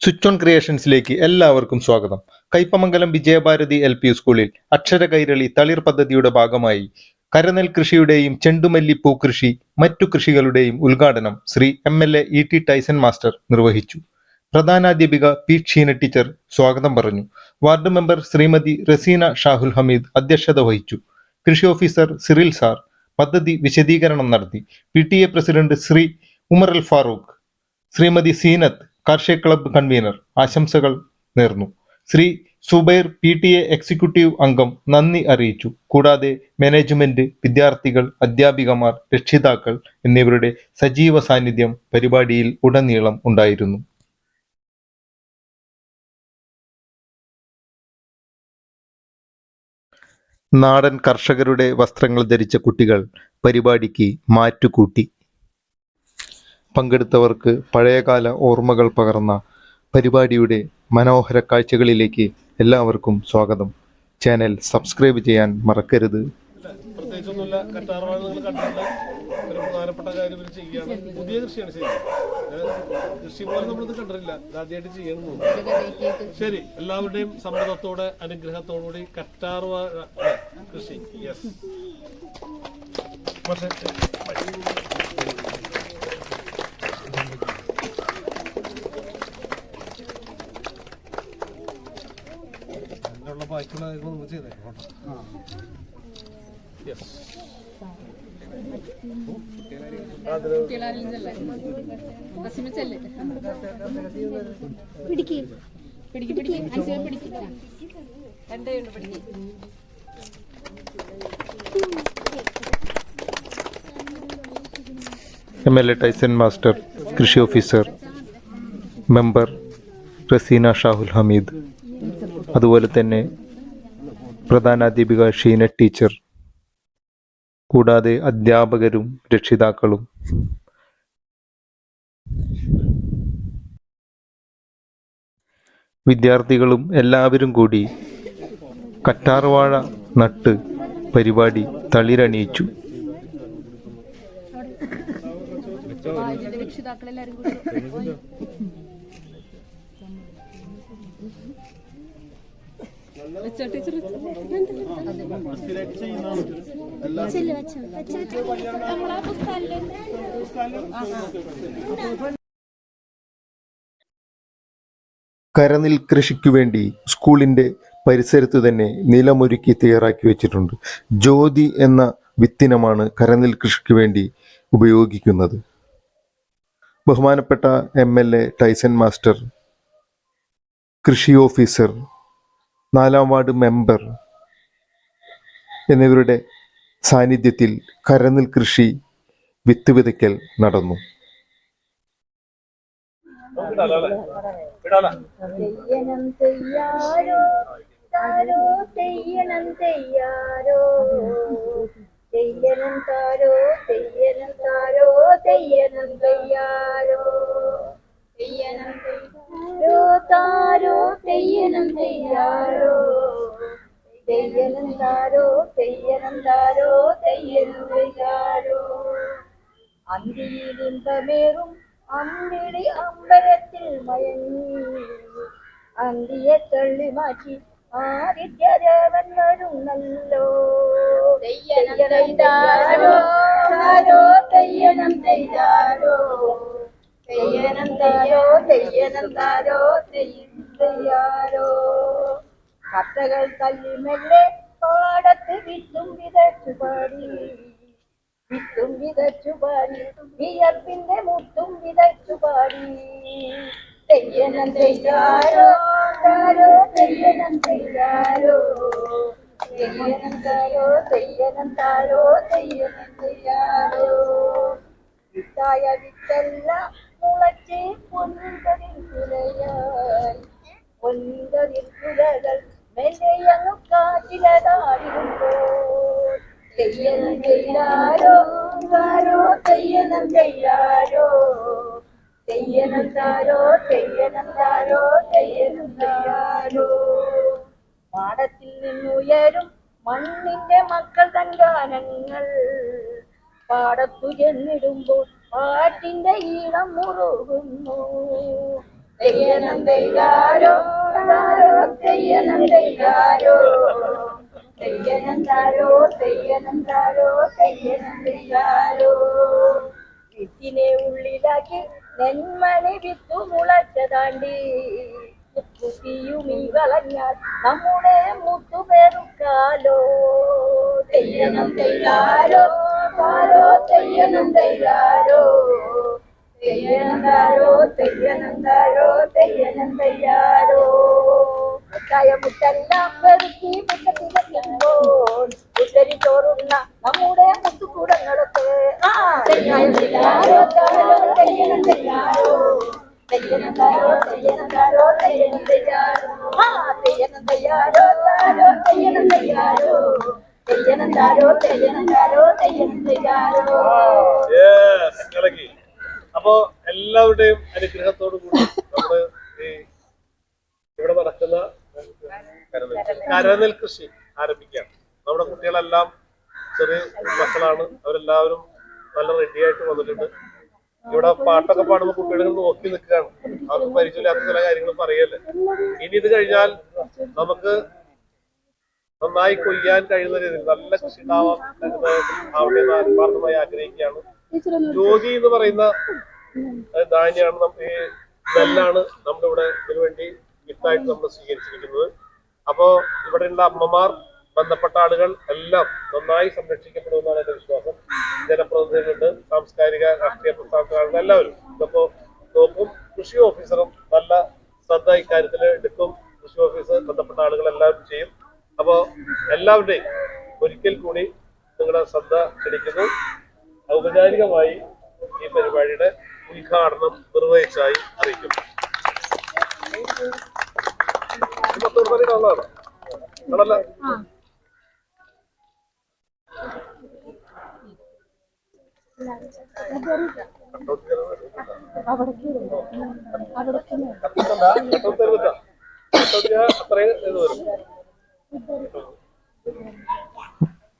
Switch on ക്രിയേഷൻസിലേക്ക് എല്ലാവർക്കും സ്വാഗതം. Kaipamangalam Vijaya Bharathi L P സ്കൂളിൽ അക്ഷര കൈരളി തളിർ പദ്ധതിയുടെ ഭാഗമായി കരനെൽ കൃഷിയുടെയും ചെണ്ടുമല്ലി പൂക്കൃഷി മറ്റു കൃഷികളുടെയും ഉദ്ഘാടനം Shri M L A E T Tyson master നിർവഹിച്ചു. പ്രധാനാധ്യാപിക പി ക്ഷീന ടീച്ചർ സ്വാഗതം പറഞ്ഞു. വാർഡ് മെമ്പർ ശ്രീമതി റസീന ഷാഹുൽ ഹമീദ് അധ്യക്ഷത വഹിച്ചു. കൃഷി ഓഫീസർ സിറിൽ സാർ പദ്ധതി വിശദീകരണം നടത്തി. P T A president Shri Umar Al Farooq Shrimati Seenath കാർഷിക ക്ലബ്ബ് കൺവീനർ ആശംസകൾ നേർന്നു. Shri Subair P T A executive അംഗം നന്ദി അറിയിച്ചു. കൂടാതെ മാനേജ്മെന്റ് വിദ്യാർത്ഥികൾ അധ്യാപികമാർ രക്ഷിതാക്കൾ എന്നിവരുടെ സജീവ സാന്നിധ്യം പരിപാടിയിൽ ഉടനീളം ഉണ്ടായിരുന്നു. നാടൻ കർഷകരുടെ വസ്ത്രങ്ങൾ ധരിച്ച കുട്ടികൾ പരിപാടിക്ക് മാറ്റുകൂട്ടി. പങ്കെടുത്തവർക്ക് പഴയകാല ഓർമ്മകൾ പകർന്ന പരിപാടിയുടെ മനോഹര കാഴ്ചകളിലേക്ക് എല്ലാവർക്കും സ്വാഗതം. ചാനൽ സബ്സ്ക്രൈബ് ചെയ്യാൻ മറക്കരുത്. പുതിയ കൃഷി. ശരി. എല്ലാവരുടെയും സമ്മതത്തോടെ അനുഗ്രഹത്തോടുകൂടി കറ്റാർവാഴ? കൃഷി. യെസ് ബാക്കിയുള്ള കാര്യങ്ങൾ നമുക്ക് ചെയ്തേക്കാം M L A Tyson master കൃഷി ഓഫീസർ മെമ്പർ റസീന ഷാഹുൽ ഹമീദ് അതുപോലെ തന്നെ പ്രധാനാധ്യാപിക ഷീന ടീച്ചർ കൂടാതെ അധ്യാപകരും രക്ഷിതാക്കളും. വിദ്യാർത്ഥികളും എല്ലാവരും കൂടി കറ്റാർവാഴ നട്ട് പരിപാടി തളിരണിയിച്ചു. രക്ഷിതാക്കളെല്ലാരും കരനെൽ കൃഷിക്കു വേണ്ടി സ്കൂളിന്റെ പരിസരത്ത് തന്നെ നിലമൊരുക്കി തയ്യാറാക്കി വെച്ചിട്ടുണ്ട്. ജ്യോതി എന്ന വിത്തിനമാണ് കരനിൽ കൃഷിക്ക് വേണ്ടി ഉപയോഗിക്കുന്നത്. ബഹുമാനപ്പെട്ട M L A Tyson master കൃഷി ഓഫീസർ നാലാം വാർഡ് മെമ്പർ എന്നിവരുടെ സാന്നിധ്യത്തിൽ കരനിൽ കൃഷി വിത്ത് വിതയ്ക്കൽ നടന്നു. തെയ്യനം താരോ തെയ്യനം താരോ തെയ്യനം തെയ്യാരോ. താരോ തെയ്യനം തെയ്യാരോ തെയ്യനം താരോ? തെയ്യനം താരോ? തെയ്യനം തെയ്യാരോ അന്തിയിൽ ഇമ്പമേറും അമ്പിളി അമ്പലത്തിൽ മയങ്ങി. അന്തിയെ തള്ളി മാറ്റി ആദിത്യദേവൻ വരുന്നല്ലോ. തെയ്യനം തെയ്താരോ താരോ? തെയ്യനം തെയ്താരോ തെയ്യനം താരോ തെയ്യനം താരോ തെയ്യാരോ കഥകൾ തല്ലി മെല്ലെ പാടത്ത് വിത്തും വിതച്ചു പാടി. വിത്തും വിതച്ചു പാടി വിയർപ്പിന്റെ മുത്തും വിതച്ചു പാടി. തെയ്യനം തെയ്യാരോ താരോ തെയ്യനം തെയ്യാരോ തെയ്യനം താരോ തെയ്യനം താരോ തെയ്യനം തെയ്യാരോ വിത്തായ വിത്തല്ല മുളച്ച് പൊൻകതിൽ കുലയായി പൊൻകതിൽ കുലകൾ മെല്ലയങ്ങു കാറ്റിലതാടിരുമ്പോൾ തെയ്യനം തെയ്യാരോ താരോ തെയ്യനം തെയ്യാരോ തെയ്യനം താരോ തെയ്യനം താരോ തെയ്യനം താരോ പാടത്തിൽ നിന്നുയരും മണ്ണിന്റെ മക്കൾ തൻ ഗാനങ്ങൾ പാടത്തു ചെന്നിടുമ്പോൾ പാട്ടിന്റെ ഈണം മുറുകുന്നു. തെയ്യനം തെയ്യാരോ? തെയ്യനം തെയ്യാരോ? തെയ്യനം താരോ? വിത്തിനെ ഉള്ളിലാക്കി നെന്മണി വിത്തു മുളച്ചതാണ്ടി. കുത്തിയുമീ വളഞ്ഞാൽ നമ്മുടെ തെയ്യാരോ തെയ്യനം തെയ്യാരോ? തെയ്യനന്താരോ തെയ്യനന്താരോ തെയ്യനന്തയ്യാരോ മുട്ടായ മുട്ടെല്ലാം പെറുക്കി മുറ്റത്തിലെത്തുമ്പോൾ ഉത്തരി ചോറുന്ന നമ്മുടെ മുത്തുകൂടങ്ങളൊക്കെ ആ തെയ്യാരോ താരോ തെയ്യനന്തയ്യാരോ തെയ്യനന്താരോ തെയ്യനന്താരോ തെയ്യനന്തയ്യാരോ ആ തെയ്യനന്തയ്യാരോ താരോ തെയ്യനന്തയ്യാരോ യെസ് അപ്പോ എല്ലാവരുടെയും അനുഗ്രഹത്തോടു കൂടി നമ്മൾ ഈ ഇവിടെ നടക്കുന്ന കരനെൽ കൃഷി ആരംഭിക്കാം. നമ്മുടെ കുട്ടികളെല്ലാം ചെറിയ മക്കളാണ്. അവരെല്ലാവരും നല്ല റെഡി ആയിട്ട് വന്നിട്ടുണ്ട്. ഇവിടെ പാട്ടൊക്കെ പാടുമ്പോൾ കുട്ടികൾ നോക്കി നിൽക്കുകയാണ്. അവർക്ക് പരിചയമില്ലാത്ത ചില കാര്യങ്ങൾ പറയല്ലേ? ഇനി ഇത് കഴിഞ്ഞാൽ നമുക്ക് നന്നായി കൊയ്യാൻ കഴിയുന്ന രീതിയിൽ നല്ല കൃഷി ഉണ്ടാവാൻ ആഗ്രഹിക്കുകയാണ്. ജ്യോതി എന്ന് പറയുന്ന ധാന്യമാണ് നമ്മ- ഈ നെല്ലാണ് നമ്മളിവിടെ ഇതിനു വേണ്ടി ഗിഫ്റ്റായിട്ട് നമ്മൾ സ്വീകരിച്ചിരിക്കുന്നത്. അപ്പോ ഇവിടെയുള്ള അമ്മമാർ ബന്ധപ്പെട്ട ആളുകൾ എല്ലാം നന്നായി സംരക്ഷിക്കപ്പെടുമെന്നാണ് എന്റെ വിശ്വാസം. ജനപ്രതിനിധികളുണ്ട് സാംസ്കാരിക രാഷ്ട്രീയ പ്രസ്ഥാനത്തിലുള്ള എല്ലാവരും. ഇതപ്പോ നോക്കും കൃഷി ഓഫീസറും നല്ല ശ്രദ്ധ ഇക്കാര്യത്തിൽ എടുക്കും. കൃഷി ഓഫീസർ ബന്ധപ്പെട്ട ആളുകൾ എല്ലാവരും ചെയ്യും. അപ്പോ എല്ലാവരുടെയും ഒരിക്കൽ കൂടി നിങ്ങളുടെ ശ്രദ്ധ ക്ഷണിക്കുന്നു. ഔപചാരികമായി ഈ പരിപാടിയുടെ ഉദ്ഘാടനം നിർവഹിച്ചായി അറിയിക്കും അത്രയും ഇത് വരും.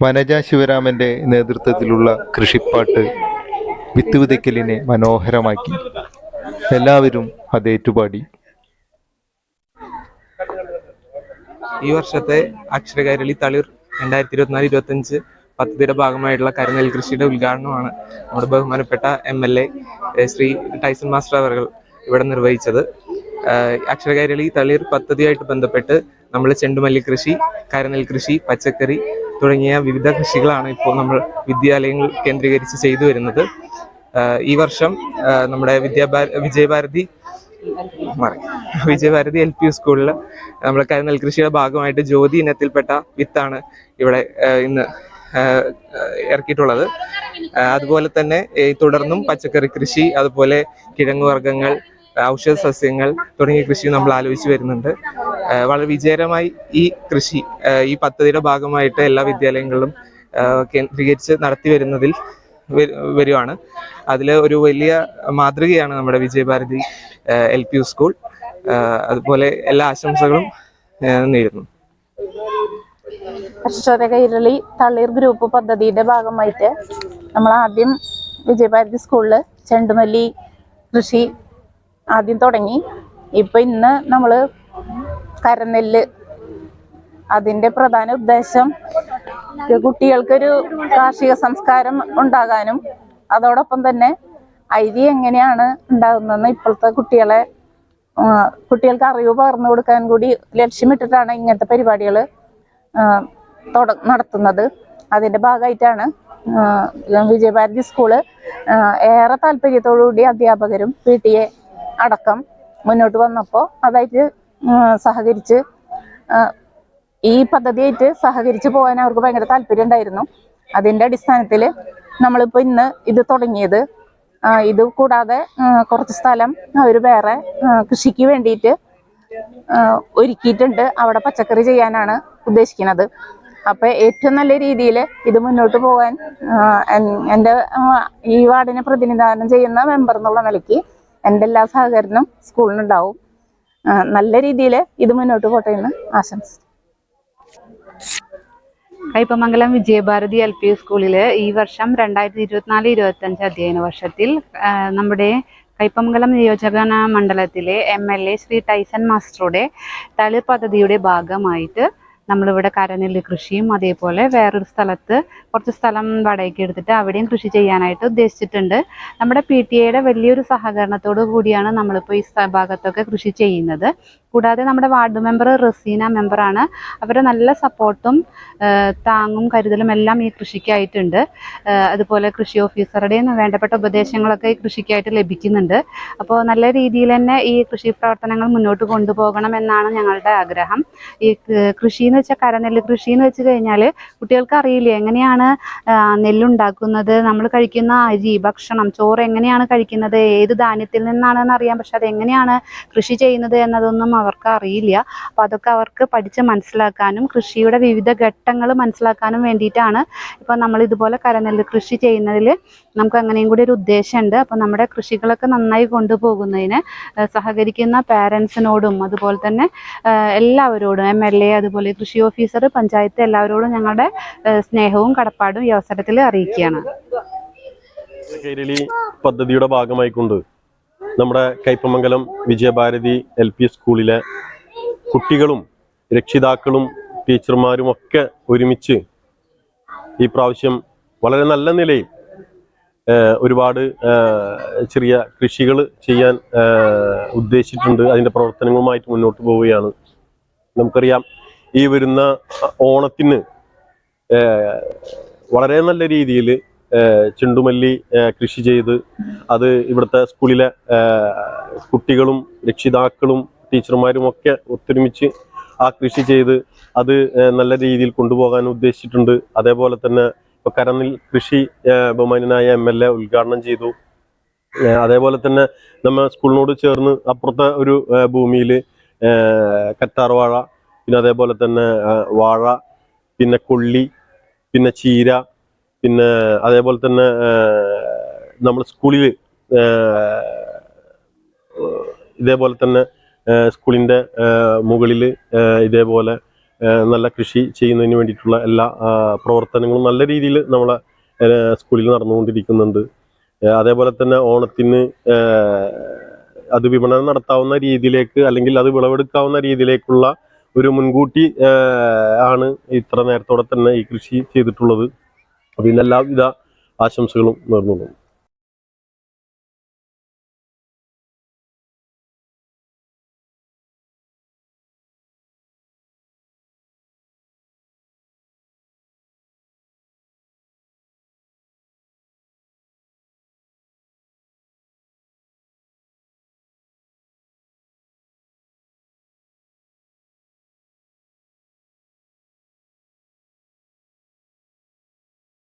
വനജ ശിവരാമന്റെ നേതൃത്വത്തിലുള്ള കൃഷിപ്പാട്ട് വിത്ത് വിതയ്ക്കലിനെ മനോഹരമാക്കി. എല്ലാവരും അത് ഏറ്റുപാടി. ഈ വർഷത്തെ അക്ഷരകൈരളി തളിർ രണ്ടായിരത്തി ഇരുപത്തിനാല് ഇരുപത്തഞ്ച് പദ്ധതിയുടെ ഭാഗമായിട്ടുള്ള കരുനെൽ കൃഷിയുടെ ഉദ്ഘാടനമാണ് നമ്മുടെ ബഹുമാനപ്പെട്ട M L A Shri Tyson master അവർ ഇവിടെ നിർവഹിച്ചത്. അക്ഷരകൈരളി തളിർ പദ്ധതിയായിട്ട് ബന്ധപ്പെട്ട് നമ്മൾ ചെണ്ടുമല്ലി കൃഷി കരനെൽ കൃഷി പച്ചക്കറി തുടങ്ങിയ വിവിധ കൃഷികളാണ് ഇപ്പോൾ നമ്മൾ വിദ്യാലയങ്ങൾ കേന്ദ്രീകരിച്ച് ചെയ്തു വരുന്നത്. ഈ വർഷം നമ്മുടെ വിദ്യാഭാ വിജയഭാരതി മറി വിജയഭാരതി എൽ പി സ്കൂളിൽ നമ്മൾ നെൽ കൃഷിയുടെ ഭാഗമായിട്ട് ജ്യോതി ഇനത്തിൽപ്പെട്ട വിത്താണ് ഇവിടെ ഇന്ന് ഇറക്കിയിട്ടുള്ളത്. അതുപോലെ തന്നെ തുടർന്നും പച്ചക്കറി കൃഷി അതുപോലെ കിഴങ്ങു വർഗങ്ങൾ ഔഷധ സസ്യങ്ങൾ തുടങ്ങിയ കൃഷി നമ്മൾ ആലോചിച്ച് വരുന്നുണ്ട്. വളരെ വിജയകരമായി ഈ കൃഷി ഈ പദ്ധതിയുടെ ഭാഗമായിട്ട് എല്ലാ വിദ്യാലയങ്ങളിലും കേന്ദ്രീകരിച്ച് നടത്തി വരുന്നതിൽ വരു- വരുവാണ്. അതിൽ ഒരു വലിയ മാതൃകയാണ് നമ്മുടെ വിജയഭാരതി എൽ പി സ്കൂൾ. അതുപോലെ എല്ലാ ആശംസകളും നേരുന്നു. അക്ഷര കൈരളി തളിർ ഗ്രൂപ്പ് പദ്ധതിയുടെ ഭാഗമായിട്ട് നമ്മൾ ആദ്യം വിജയഭാരതി സ്കൂളിൽ ചെണ്ടുമല്ലി കൃഷി ആദ്യം തുടങ്ങി. ഇപ്പൊ ഇന്ന് നമ്മൾ കരനെല്ല്. അതിന്റെ പ്രധാന ഉദ്ദേശം കുട്ടികൾക്കൊരു കാർഷിക സംസ്കാരം ഉണ്ടാകാനും അതോടൊപ്പം തന്നെ അരി എങ്ങനെയാണ് ഉണ്ടാകുന്നതെന്ന് ഇപ്പോഴത്തെ കുട്ടികളെ കുട്ടികൾക്ക് അറിവ് പകർന്നു കൊടുക്കാൻ കൂടി ലക്ഷ്യമിട്ടിട്ടാണ് ഇങ്ങനത്തെ പരിപാടികൾ നടത്തുന്നത്. അതിന്റെ ഭാഗമായിട്ടാണ് വിജയഭാരതി സ്കൂൾ ഏറെ താല്പര്യത്തോടുകൂടി അധ്യാപകരും പി ടി എ അടക്കം മുന്നോട്ട് വന്നപ്പോൾ അതായിട്ട് സഹകരിച്ച് ഈ പദ്ധതിയായിട്ട് സഹകരിച്ച് പോകാൻ അവർക്ക് ഭയങ്കര താല്പര്യം ഉണ്ടായിരുന്നു. അതിന്റെ അടിസ്ഥാനത്തിൽ നമ്മളിപ്പോൾ ഇന്ന് ഇത് തുടങ്ങിയത്. ഇത് കൂടാതെ കുറച്ച് സ്ഥലം അവർ വേറെ കൃഷിക്ക് വേണ്ടിയിട്ട് ഒരുക്കിയിട്ടുണ്ട്. അവിടെ പച്ചക്കറി ചെയ്യാനാണ് ഉദ്ദേശിക്കുന്നത്. അപ്പൊ ഏറ്റവും നല്ല രീതിയിൽ ഇത് മുന്നോട്ട് പോകാൻ എന്റെ ഈ വാർഡിനെ പ്രതിനിധാനം ചെയ്യുന്ന മെമ്പർ എന്നുള്ള നിലയ്ക്ക് എന്റെ എല്ലാ സഹകരണം സ്കൂളിനുണ്ടാവും. നല്ല രീതിയിൽ ഇത് മുന്നോട്ട് പോട്ടെ എന്ന് ആശംസിച്ചു. കയ്പമംഗലം വിജയഭാരതി എൽ പി സ്കൂളിൽ ഈ വർഷം രണ്ടായിരത്തി ഇരുപത്തിനാല് ഇരുപത്തഞ്ച് അധ്യയന വർഷത്തിൽ നമ്മുടെ കയ്പമംഗലം നിയോജക മണ്ഡലത്തിലെ M L A Shri Tyson മാസ്റ്ററുടെ തളിർ പദ്ധതിയുടെ ഭാഗമായിട്ട് നമ്മളിവിടെ കരനെല്ല് കൃഷിയും അതേപോലെ വേറൊരു സ്ഥലത്ത് കുറച്ച് സ്ഥലം വടയ്ക്ക് എടുത്തിട്ട് അവിടെയും കൃഷി ചെയ്യാനായിട്ട് ഉദ്ദേശിച്ചിട്ടുണ്ട്. നമ്മുടെ പി ടി എയുടെ വലിയൊരു സഹകരണത്തോടു കൂടിയാണ് നമ്മളിപ്പോൾ ഈ ഭാഗത്തൊക്കെ കൃഷി ചെയ്യുന്നത്. കൂടാതെ നമ്മുടെ വാർഡ് മെമ്പർ റസീന മെമ്പറാണ് അവരുടെ നല്ല സപ്പോർട്ടും താങ്ങും കരുതലും എല്ലാം ഈ കൃഷിക്കായിട്ടുണ്ട്. അതുപോലെ കൃഷി ഓഫീസറുടെയും വേണ്ടപ്പെട്ട ഉപദേശങ്ങളൊക്കെ ഈ കൃഷിക്കായിട്ട് ലഭിക്കുന്നുണ്ട്. അപ്പോൾ നല്ല രീതിയിൽ തന്നെ ഈ കൃഷി പ്രവർത്തനങ്ങൾ മുന്നോട്ട് കൊണ്ടുപോകണം എന്നാണ് ഞങ്ങളുടെ ആഗ്രഹം. ഈ കൃഷി എന്ന് വെച്ചാൽ കരനെല്ല്. കൃഷി എന്ന് വെച്ച് കഴിഞ്ഞാൽ കുട്ടികൾക്ക് അറിയില്ല എങ്ങനെയാണ് നെല്ലുണ്ടാക്കുന്നത്? നമ്മൾ കഴിക്കുന്ന അരി ഭക്ഷണം ചോറ് എങ്ങനെയാണ് കഴിക്കുന്നത്? ഏത് ധാന്യത്തിൽ നിന്നാണെന്ന് അറിയാം. പക്ഷെ അതെങ്ങനെയാണ് കൃഷി ചെയ്യുന്നത് എന്നതൊന്നും അവർക്ക് അറിയില്ല. അപ്പോൾ അതൊക്കെ അവർക്ക് പഠിച്ച് മനസ്സിലാക്കാനും കൃഷിയുടെ വിവിധ ഘട്ടങ്ങൾ മനസ്സിലാക്കാനും വേണ്ടിയിട്ടാണ് ഇപ്പോൾ നമ്മൾ ഇതുപോലെ കരനെല്ല് കൃഷി ചെയ്യുന്നതിൽ നമുക്ക് അങ്ങനെയും കൂടി ഒരു ഉദ്ദേശമുണ്ട്. അപ്പോൾ നമ്മുടെ കൃഷികളൊക്കെ നന്നായി കൊണ്ടുപോകുന്നതിന് സഹകരിക്കുന്ന പാരൻസിനോടും അതുപോലെ തന്നെ എല്ലാവരോടും എം എൽ എ അതുപോലെ കൃഷി ഓഫീസർ പഞ്ചായത്ത് എല്ലാവരോടും ഞങ്ങളുടെ സ്നേഹവും കടപ്പാടും ഈ അവസരത്തിൽ അറിയിക്കുകയാണ്. പദ്ധതിയുടെ ഭാഗമായിക്കൊണ്ട് നമ്മുടെ കൈപ്പമംഗലം വിജയഭാരതി എൽ പി സ്കൂളിലെ കുട്ടികളും രക്ഷിതാക്കളും ടീച്ചർമാരും ഒക്കെ ഒരുമിച്ച് ഈ പ്രാവശ്യം വളരെ നല്ല നിലയിൽ ഒരുപാട് ചെറിയ കൃഷികൾ ചെയ്യാൻ ഉദ്ദേശിച്ചിട്ടുണ്ട്. അതിന്റെ പ്രവർത്തനങ്ങളുമായിട്ട് മുന്നോട്ട് പോവുകയാണ്. നമുക്കറിയാം ഈ വരുന്ന ഓണത്തിന് വളരെ നല്ല രീതിയിൽ ചെണ്ടുമല്ലി കൃഷി ചെയ്ത് അത് ഇവിടുത്തെ സ്കൂളിലെ കുട്ടികളും രക്ഷിതാക്കളും ടീച്ചർമാരും ഒക്കെ ഒത്തൊരുമിച്ച് ആ കൃഷി ചെയ്ത് അത് നല്ല രീതിയിൽ കൊണ്ടുപോകാൻ ഉദ്ദേശിച്ചിട്ടുണ്ട്. അതേപോലെ തന്നെ ഇപ്പൊ കരനിൽ കൃഷി ബഹുമാനായ എം എൽ എ ഉദ്ഘാടനം ചെയ്തു. അതേപോലെ തന്നെ നമ്മ സ്കൂളിനോട് ചേർന്ന് അപ്പുറത്തെ ഒരു ഭൂമിയിൽ കറ്റാർവാഴ പിന്നെ അതേപോലെ തന്നെ വാഴ പിന്നെ കൊള്ളി പിന്നെ ചീര പിന്നെ അതേപോലെ തന്നെ നമ്മൾ സ്കൂളിൽ ഇതേപോലെ തന്നെ സ്കൂളിന്റെ മുകളിൽ ഇതേപോലെ നല്ല കൃഷി ചെയ്യുന്നതിന് വേണ്ടിയിട്ടുള്ള എല്ലാ പ്രവർത്തനങ്ങളും നല്ല രീതിയിൽ നമ്മളെ സ്കൂളിൽ നടന്നുകൊണ്ടിരിക്കുന്നുണ്ട്. അതേപോലെ തന്നെ ഓണത്തിന് അത് വിപണനം നടത്താവുന്ന രീതിയിലേക്ക് അല്ലെങ്കിൽ അത് വിളവെടുക്കാവുന്ന രീതിയിലേക്കുള്ള ഒരു മുൻകൂട്ടി ആണ് ഇത്ര നേരത്തോടെ തന്നെ ഈ കൃഷി ചെയ്തിട്ടുള്ളത്. അപ്പം ഇതിനെല്ലാവിധ ആശംസകളും നേർന്നുകൊള്ളുന്നു.